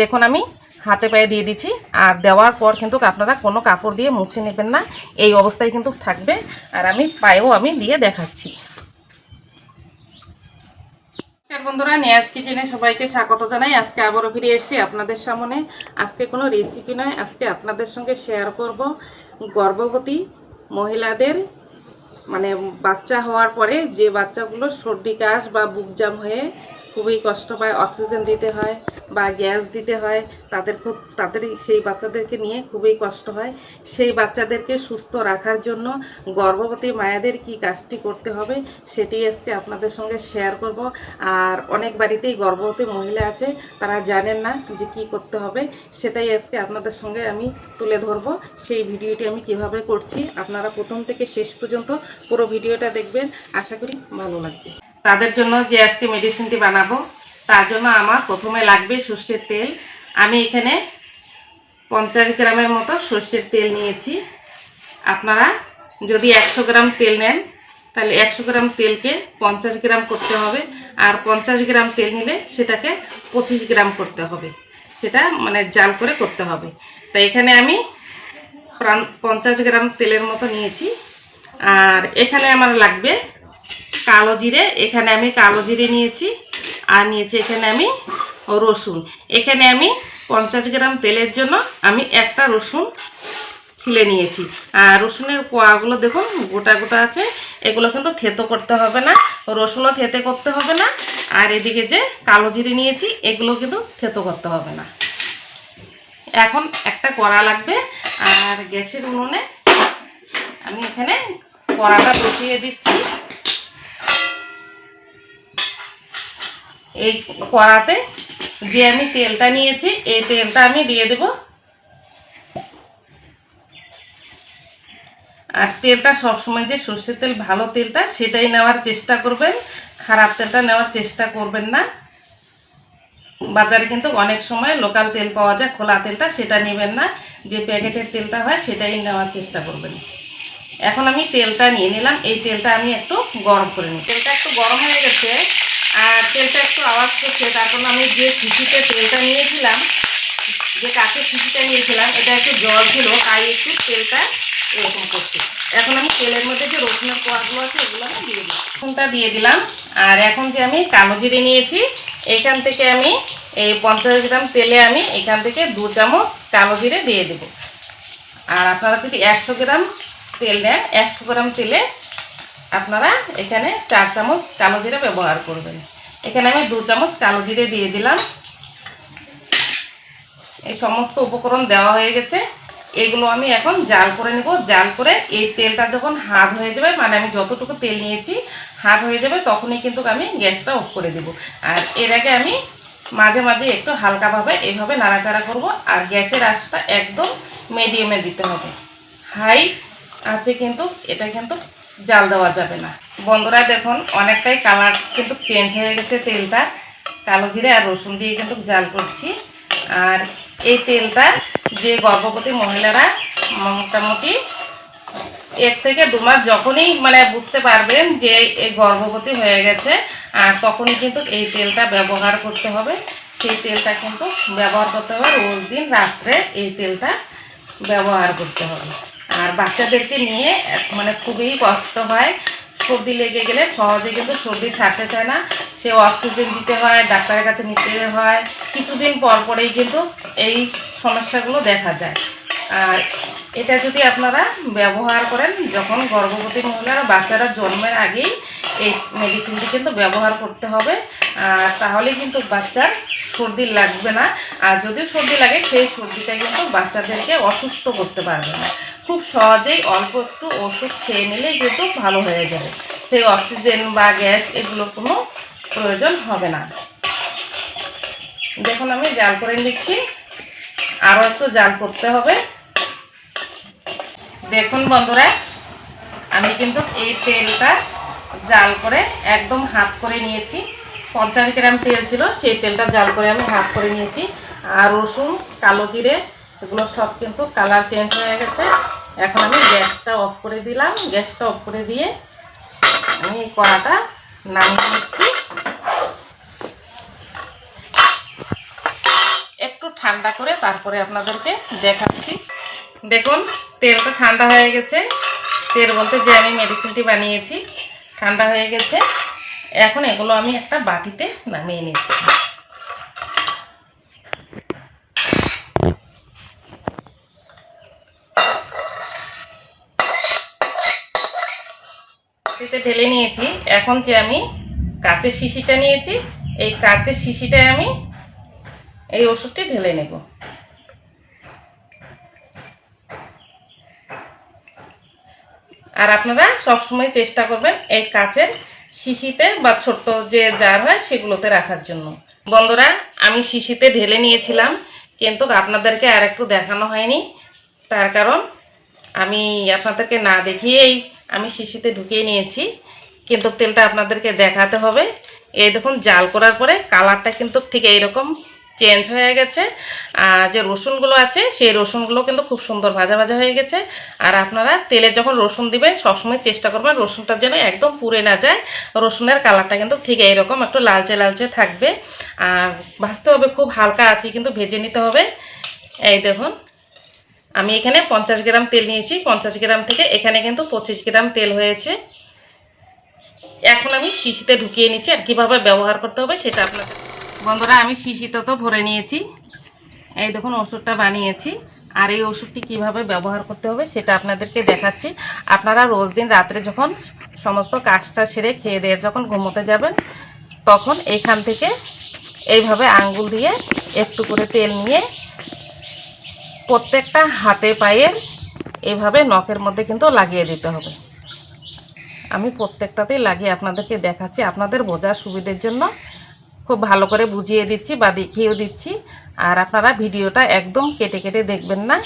দেখুন আমি হাতে পায়ে দিয়ে দিচ্ছি। আর দেওয়ার পর কিন্তু আপনারা কোনো কাপড় দিয়ে মুছে নেবেন না। এই অবস্থায় কিন্তু থাকবে। আর আমি পায়েও আমি দিয়ে দেখাচ্ছি। বন্ধুরা, নিয়াজ কিচেনে সবাইকে স্বাগত জানাই। আজকে আবারও ফিরে এসেছি আপনাদের সামনে। আজকে কোনো রেসিপি নয়। আজকে আপনাদের সঙ্গে শেয়ার করব গর্ভবতী মহিলাদের। মানে বাচ্চা হওয়ার পরে যে বাচ্চাগুলো সর্দি কাশ বা বুক জাম হয়ে খুবই কষ্ট পায়, অক্সিজেন দিতে হয় বা গ্যাস দিতে হয়। তাদের খুব তাড়াতাড়ি সেই বাচ্চাদেরকে নিয়ে খুবই কষ্ট হয়। সেই বাচ্চাদেরকে সুস্থ রাখার জন্য গর্ভবতী মায়েদের কি কাজটি করতে হবে সেটি আজকে আপনাদের সঙ্গে শেয়ার করব। আর অনেক বাড়িতেই গর্ভবতী মহিলা আছে, তারা জানেন না যে কি করতে হবে, সেটাই আজকে আপনাদের সঙ্গে আমি তুলে ধরবো। সেই ভিডিওটি আমি কীভাবে করছি, আপনারা প্রথম থেকে শেষ পর্যন্ত পুরো ভিডিওটা দেখবেন। আশা করি ভালো লাগবে। তাদের জন্য যে আজকে মেডিসিনটি বানাবো, তার জন্য আমার প্রথমে লাগবে সর্ষের তেল। আমি এখানে পঞ্চাশ গ্রামের মতো সর্ষের তেল নিয়েছি। আপনারা যদি একশো গ্রাম তেল নেন, তাহলে একশো গ্রাম তেলকে পঞ্চাশ গ্রাম করতে হবে। আর পঞ্চাশ গ্রাম তেল নিলে সেটাকে পঁচিশ গ্রাম করতে হবে। সেটা মানে জাল করে করতে হবে। তাই এখানে আমি পঞ্চাশ গ্রাম তেলের মতো নিয়েছি। আর এখানে আমার লাগবে কালো জিরে, এখানে আমি কালো জিরে নিয়েছি আর নিয়েছি এখানে আমি রসুন। এখানে আমি পঞ্চাশ গ্রাম তেলের জন্য আমি একটা রসুন ছিলে নিয়েছি। আর রসুনের কোয়াগুলো দেখুন, গোটা গোটা আছে। এগুলো কিন্তু থেতো করতে হবে না, রসুনও থেতে করতে হবে না। আর এদিকে যে কালো জিরে নিয়েছি, এগুলো কিন্তু থেতো করতে হবে না। এখন একটা কড়া লাগবে, আর গ্যাসের উনুনে আমি এখানে কড়াটা বসিয়ে দিচ্ছি। এই কড়াতে যে আমি তেলটা নিয়েছি, এই তেলটা আমি দিয়ে দেব। আর তেলটা সবসময় যে সর্ষের তেল, ভালো তেলটা, সেটাই নেওয়ার চেষ্টা করবেন। খারাপ তেলটা নেওয়ার চেষ্টা করবেন না। বাজারে কিন্তু অনেক সময় লোকাল তেল পাওয়া যায়, খোলা তেলটা, সেটা নেবেন না। যে প্যাকেটের তেলটা হয়, সেটাই নেওয়ার চেষ্টা করবেন। এখন আমি তেলটা নিয়ে নিলাম। এই তেলটা আমি একটু গরম করে নিই। তেলটা একটু গরম হয়ে গেছে। আর তেলটা একটু আওয়াজ করছে, তারপর আমি যে শিশিতে তেলটা নিয়েছিলাম, যে কাঁচের শিশিটা নিয়েছিলাম, এটা একটু জল ছিল, তাই একটু তেলটা এরকম করছে। এখন আমি তেলের মধ্যে যে রসুনের কোয়াগুলো আছে, এগুলো আমি দিয়ে দিই রসুনটা দিয়ে দিলাম, আর এখন যে আমি কালো জিরে নিয়েছি, এখান থেকে আমি এই পঞ্চাশ গ্রাম তেলে আমি এখান থেকে দু চামচ কালো জিরে দিয়ে দেবো। আর আপনারা যদি একশো গ্রাম তেল নেন, একশো গ্রাম তেলে আপনারা এখানে চার চামচ কালো জিরে ব্যবহার করবেন। এখানে আমি দু চামচ কালো জিরে দিয়ে দিলাম। এই সমস্ত উপকরণ দেওয়া হয়ে গেছে। এগুলো আমি এখন জাল করে নেব। জাল করে এই তেলটা যখন হাত হয়ে যাবে মানে আমি যতটুকু তেল নিয়েছি, হাত হয়ে যাবে, তখনই কিন্তু আমি গ্যাসটা অফ করে দেব। আর এর আগে আমি মাঝে মাঝে একটু হালকাভাবে এভাবে নাড়াচাড়া করব, আর গ্যাসের আঁচটা একদম মিডিয়ামে দিতে হবে। হাই আছে কিন্তু, এটা কিন্তু জাল দেওয়া যাবে না। বন্ধুরা দেখুন, অনেকটাই কালার কিন্তু চেঞ্জ হয়ে গেছে তেলটা। কালো জিরে আর রসুন দিয়ে কিন্তু জাল করছি। আর এই তেলটা যে গর্ভবতী মহিলারা মোটামুটি এক থেকে দু মাস যখনই মানে বুঝতে পারবেন যে এই গর্ভবতী হয়ে গেছে আর তখনই কিন্তু এই তেলটা ব্যবহার করতে হবে। সেই তেলটা কিন্তু ব্যবহার করতে হবে, রোজ দিন রাত্রে এই তেলটা ব্যবহার করতে হবে। আর বাচ্চাদেরকে নিয়ে মানে খুবই কষ্ট হয়। সর্দি লেগে গেলে সহজে কিন্তু সর্দি ছাড়তে চায় না। সে অক্সিজেন দিতে হয়, ডাক্তারের কাছে নিতে হয়। কিছুদিন পর পরেই কিন্তু এই সমস্যাগুলো দেখা যায়। আর এটা যদি আপনারা ব্যবহার করেন, যখন গর্ভবতী মহিলারা বাচ্চারা জন্মের আগেই এই মেডিসিনটি কিন্তু ব্যবহার করতে হবে, আর তাহলে কিন্তু বাচ্চার সর্দি লাগবে না। আর যদি সর্দি লাগে, সেই সর্দিটা কিন্তু বাচ্চাদেরকে অসুস্থ করতে পারবে না। খুব সহজেই অল্প একটু ওষুধ খেয়ে নিলেই কিন্তু ভালো হয়ে যাবে। সেই অক্সিজেন বা গ্যাস এগুলো কোনো প্রয়োজন হবে না। দেখুন, আমি জাল করে নিচ্ছি। আরও একটু জাল করতে হবে। দেখুন বন্ধুরা, আমি কিন্তু এই তেলটা জাল করে একদম হাফ করে নিয়েছি। পঞ্চাশ গ্রাম তেল ছিল, সেই তেলটা জাল করে আমি হাফ করে নিয়েছি। আর রসুন, কালো জিরে, এগুলো সব কিন্তু কালার চেঞ্জ হয়ে গেছে। এখন আমি গ্যাসটা অফ করে দিলাম। গ্যাসটা অফ করে দিয়ে আমি এই কড়াটা নামিয়ে নিচ্ছি। একটু ঠান্ডা করে তারপরে আপনাদেরকে দেখাচ্ছি। দেখুন, তেলটা ঠান্ডা হয়ে গেছে। তেল বলতে যে আমি মেডিসিনটি বানিয়েছি, ঠান্ডা হয়ে গেছে। এখন এগুলো আমি একটা বাটিতে নামিয়ে নিচ্ছি। বাটিতে ঢেলে নিয়েছি। এখন যে আমি কাঁচের শিশিটা নিয়েছি, এই কাচের শিশিটায় আমি এই ওষুধটি ঢেলে নেব। আর আপনারা সবসময় চেষ্টা করবেন এই কাঁচের শিশিতে বা ছোট্ট যে জার হয় সেগুলোতে রাখার জন্য। বন্ধুরা, আমি শিশিতে ঢেলে নিয়েছিলাম, কিন্তু আপনাদেরকে আর একটু দেখানো হয়নি। তার কারণ আমি আপনাদেরকে না দেখিয়েই আমি শিশিতে ঢুকিয়ে নিয়েছি, কিন্তু তেলটা আপনাদেরকে দেখাতে হবে। এই দেখুন, জাল করার পরে কালারটা কিন্তু ঠিক এইরকম চেঞ্জ হয়ে গেছে। আর যে রসুনগুলো আছে, সেই রসুনগুলো কিন্তু খুব সুন্দর ভাজা ভাজা হয়ে গেছে। আর আপনারা তেলে যখন রসুন দিবেন, সবসময় চেষ্টা করবেন রসুনটা যেন একদম পুড়ে না যায়। রসুনের কালারটা কিন্তু ঠিক এইরকম, একটু লালচে লালচে থাকবে। আর ভাজতে হবে, খুব হালকা আছে কিন্তু ভেজে নিতে হবে। এই দেখুন আমি এখানে পঞ্চাশ গ্রাম তেল নিয়েছি। পঞ্চাশ গ্রাম থেকে এখানে কিন্তু পঁচিশ গ্রাম তেল হয়েছে। এখন আমি শিশিতে ঢুকিয়ে নিচ্ছি আর কীভাবে ব্যবহার করতে হবে সেটা আপনাদের বন্ধুরা, আমি শিশিতে তো ভরে নিয়েছি। এই দেখুন, ওষুধটা বানিয়েছি। আর এই ওষুধটি কীভাবে ব্যবহার করতে হবে সেটা আপনাদেরকে দেখাচ্ছি। আপনারা রোজ দিন রাত্রে যখন সমস্ত কাজটা সেরে খেয়ে দিয়ে যখন ঘুমোতে যাবেন, তখন এখান থেকে এইভাবে আঙ্গুল দিয়ে একটু করে তেল নিয়ে প্রত্যেকটা হাতে পায়ের এভাবে নখের মধ্যে কিন্তু লাগিয়ে দিতে হবে। আমি প্রত্যেকটাতেই লাগিয়ে আপনাদেরকে দেখাচ্ছি, আপনাদের বোঝার সুবিধের জন্য খুব ভালো করে বুঝিয়ে দিচ্ছি বা দেখিয়েও দিচ্ছি। আর আপনারা ভিডিওটা একদম কেটে কেটে দেখবেন না,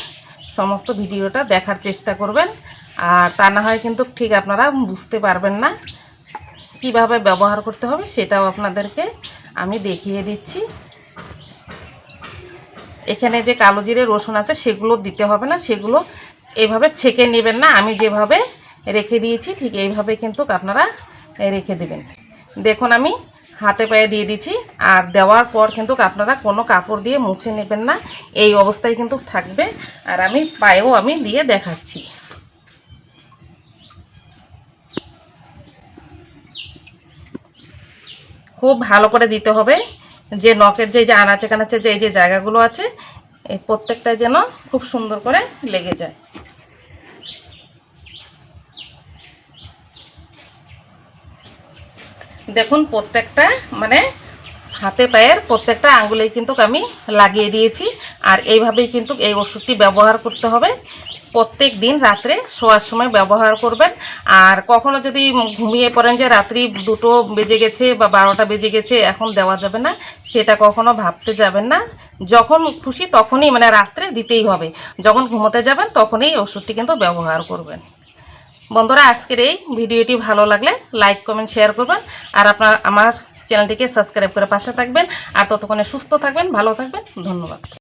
সমস্ত ভিডিওটা দেখার চেষ্টা করবেন। আর তা না হয় কিন্তু ঠিক আপনারা বুঝতে পারবেন না কীভাবে ব্যবহার করতে হবে সেটাও আপনাদেরকে আমি দেখিয়ে দিচ্ছি। এখানে যে কালো জিরে রসুন আছে, সেগুলো দিতে হবে না, সেগুলো এভাবে ছেঁকে নেবেন না। আমি যেভাবে রেখে দিয়েছি, ঠিক এইভাবে কিন্তু আপনারা রেখে দেবেন। দেখুন, আমি হাতে পায়ে দিয়ে দিচ্ছি আর দেওয়ার পর কিন্তু আপনারা কোনো কাপড় দিয়ে মুছে নেবেন না। এই অবস্থায় কিন্তু থাকবে, আর আমি পায়েও আমি দিয়ে দেখাচ্ছি। খুব ভালো করে দিতে হবে। যে নখের যে যে আনাচে কানাচে যে যে জায়গাগুলো আছে, এই প্রত্যেকটা যেন খুব সুন্দর করে লেগে যায়। দেখুন, প্রত্যেকটা মানে হাতে পায়ের প্রত্যেকটা আঙ্গুলে কিন্তু আমি লাগিয়ে দিয়েছি। আর এইভাবেই কিন্তু এই ওষুধটি ব্যবহার করতে হবে। প্রত্যেক দিন রাত্রে শোয়ার সময় ব্যবহার করবেন। আর কখনো যদি ঘুমিয়ে পড়েন যে রাত্রি দুটো বেজে গেছে বা বারোটা বেজে গেছে, এখন দেওয়া যাবে না। সেটা কখনো ভাবতে যাবেন না। যখন খুশি তখনই মানে রাত্রে দিতেই হবে। যখন ঘুমোতে যাবেন তখনই ওষুধটি কিন্তু ব্যবহার করবেন। বন্ধুরা, আজকের এই ভিডিওটি ভালো লাগলে লাইক, কমেন্ট, শেয়ার করবেন। আর আপনার, আমার চ্যানেলটিকে সাবস্ক্রাইব করে পাশে থাকবেন। আর ততক্ষণে সুস্থ থাকবেন, ভালো থাকবেন। ধন্যবাদ।